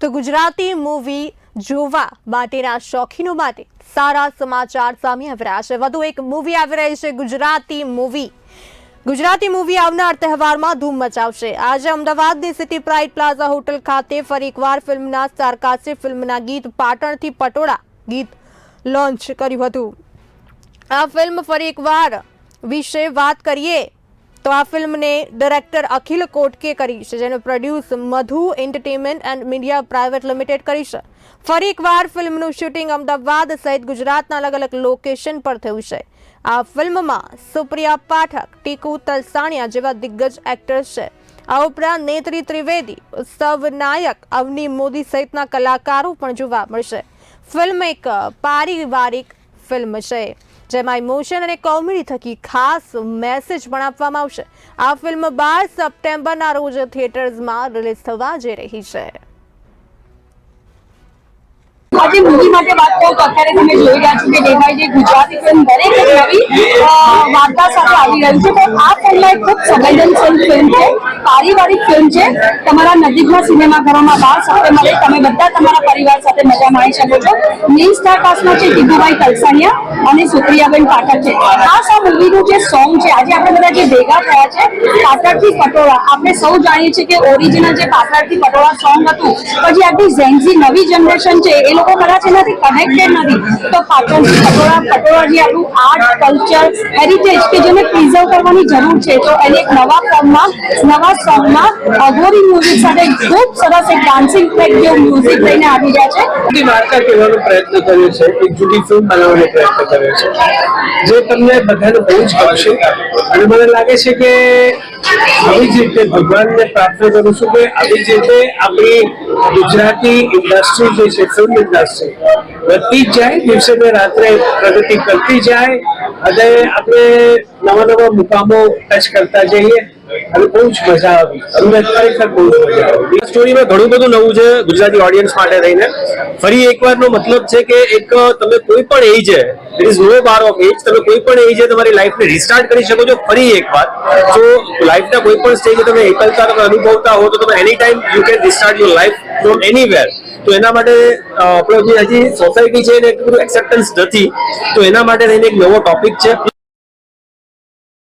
તો ગુજરાતી મૂવી જોવા માટેના શોખીનો માટે સારા સમાચાર સામે રહ્યા છે. વધુ એક મૂવી આવી રહી છે ગુજરાતી મૂવી. ગુજરાતી મૂવી આવનાર તહેવારમાં ધૂમ મચાવશે. આજે અમદાવાદની સિટી પ્રાઇડ પ્લાઝા હોટલ ખાતે ફરી એકવાર ફિલ્મના સ્ટારકાસ્ટે ફિલ્મના ગીત પાટણથી પટોળા ગીત લોન્ચ કર્યું હતું. આ ફિલ્મ ફરી એકવાર વિશે વાત કરીએ તો આ ફિલ્મને ડિરેક્ટર અખિલ કોટકે કરી છે, જેનું produce Madhu entertainment and media private limited કરી છે. ફરી એકવાર ફિલ્મનું શૂટિંગ અમદાવાદ સહિત ગુજરાતના અલગ અલગ લોકેશન પર થયું છે. આ ફિલ્મમાં સુપ્રિયા પાઠક, ટીકુ તલસાણિયા જેવા દિગ્ગજ એક્ટર્સ છે. આ ઉપરાંત નેત્રી ત્રિવેદી, ઉત્સવ નાયક, અવની મોદી સહિતના કલાકારો પણ જોવા મળશે. ફિલ્મ એક પારિવારિક ફિલ્મ છે. જેમાં ઇમોશન અને કોમેડી થકી ખાસ મેસેજ પણ આપવામાં આવશે. આ ફિલ્મ બાર સપ્ટેમ્બરના રોજ થિયેટર્સમાં રિલીઝ થવા જઈ રહી છે. આજે મૂવી માટે વાત કરું તો અત્યારે તમે જોઈ રહ્યા છો કે day by day Gujarati film દરેક નવી વાર્તા સાથે આવી રહ્યું છે. તો આ ફિલ્મમાં એક ખૂબ સંવેદનશીલ ફિલ્મ છે, પારિવારિક ફિલ્મ છે. તમારા નજીકના સિનેમાઘરોમાં બાર મળે, તમે બધા તમારા પરિવાર સાથે મજા માણી શકો છો. મેઇન સ્ટાર કાસ્ટમાં છે દીપુભાઈ તલસાનિયા અને સુપ્રિયાબેન પાઠક છે. આ આ મૂવીનું જે સોંગ છે, આજે આપણે બધા જે ભેગા થયા છે, પાટણથી પટોળા. આપણે સૌ જાણીએ છીએ કે ઓરિજિનલ જે પાટણથી પટોળા સોંગ હતું, પછી આપણી ઝેન્ઝી નવી જનરેશન છે, એ લોકો કદાચ એનાથી કનેક્ટેડ નથી. તો પાટણથી પટોળા પટોળાની આપણું આર્ટ કલ્ચર હેરિટેજ કે જેને પ્રિઝર્વ કરવાની જરૂર છે, તો એને એક નવા ફોર્મમાં નવા સોંગમાં અઘોરી મ્યુઝિક સાથે ખૂબ સરસ એક ડાન્સિંગ ટ્રેક જેવું મ્યુઝિક લઈને આવી રહ્યા છે. વાર્તા કહેવાનો પ્રયત્ન કર્યો છે, એક જુદી ફિલ્મ બનાવવાનો પ્રયત્ન કર્યો છે. જે તમને બધાને બહુ જ ગમશે અને મને લાગે છે કે આવી જ રીતે ભગવાનને પ્રાર્થના કરું છું કે આવી જ રીતે આપણી ગુજરાતી ઇન્ડસ્ટ્રી જે છે ફિલ્મ ઇન્ડસ્ટ્રી, વધતી જ જાય, દિવસે ને રાત્રે પ્રગતિ કરતી જાય અને આપણે નવા નવા મુકામો ટચ કરતા જઈએ. અને બહુ જ મજા આવી. અમને ખરેખર બહુ જ મજા આવી. સ્ટોરીમાં ઘણું બધું નવું છે ગુજરાતી ઓડિયન્સ માટે થઈને. ફરી એકવારનો મતલબ છે કે એક, તમે કોઈ પણ age it is no bar of age તમે કોઈ પણ એજ તમારી લાઈફને રિસ્ટાર્ટ કરી શકો છો ફરી એકવાર. જો લાઈફના કોઈ પણ સ્ટેજે તમે એકલતા તમે અનુભવતા હો, તો તમે any time you can restart your life from anywhere તો એના માટે આપણે હજી સોસાયટી છે એને એટલું બધું એક્સેપ્ટન્સ નથી. તો એના માટે થઈને એક નવો ટોપિક છે.